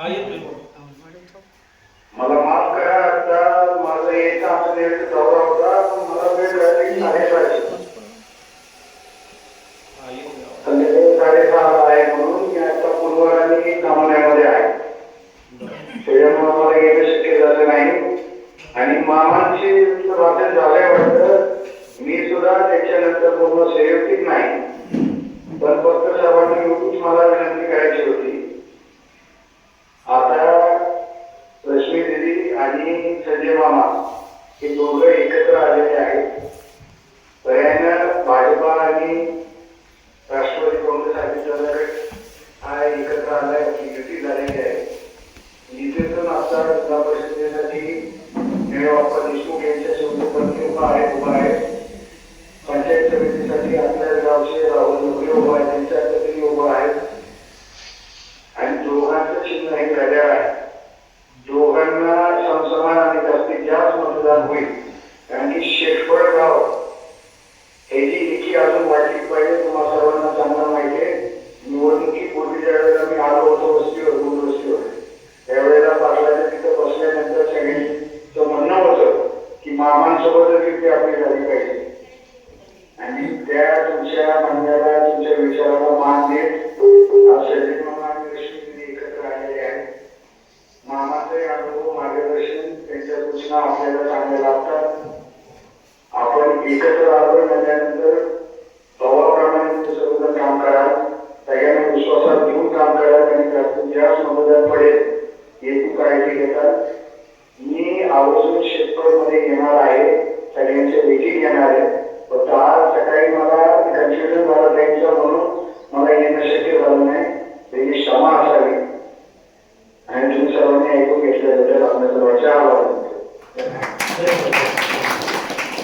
हा येतोय मला माफ करा आता माझं एक आपल्या दौरा होता पण मला वेळ झाली साडेसहाची हा संध्याकाळी साडेसहा आहे म्हणून मी आता पुनवर आणि कामाण्यामध्ये आहे. त्याच्यामुळे मला येणं शक्य झालं नाही. आणि मामांची वाचन झालंय वाटतं मी सुद्धा त्याच्यानंतर पूर्ण संयुक्तिक नाही पण फक्त सर्वांनी एवढीच मला विनंती करायची होती आता रश्मी दिदी आणि संजय मामा हे दोघं एकत्र आलेले आहेत. पर्यायानं भाजपा आणि राष्ट्रवादी काँग्रेस अजितदादा हा एकत्र आलाय युती झालेली आहे. युतीतून आता जिल्हा परिषदेसाठी निळबाप्पा देशमुख यांच्या मामांसोबतच इथे आपली झाली पाहिजे. आणि त्या तुमच्या म्हणण्याला तुमच्या विचाराला मान देत आज मामा आणि लक्ष्मी एकत्र आलेले आहेत मामाचे अनुभव मार्गदर्शन त्यांच्या सूचना आपल्याला चांगल्या लागतात. आपण एकत्र आलो त्याच्यानंतर भावाप्रमाणे तुम्ही काम करा. सगळ्यांना विश्वासात घेऊन काम कराल आणि जास्तीत जास्त मतदान पडेल याची काळजी घेतात. स्वरूपमध्ये येणार आहे सगळ्यांचे मीटिंग येणार आहे. फक्त आज सकाळी मला कन्फ्युजन झालं त्यांचं म्हणून मला येणं शक्य झालं नाही. त्याची क्षमा असावी. आणि तुम्ही सर्वांनी ऐकून घेतल्याबद्दल आपल्या सर्वांच्या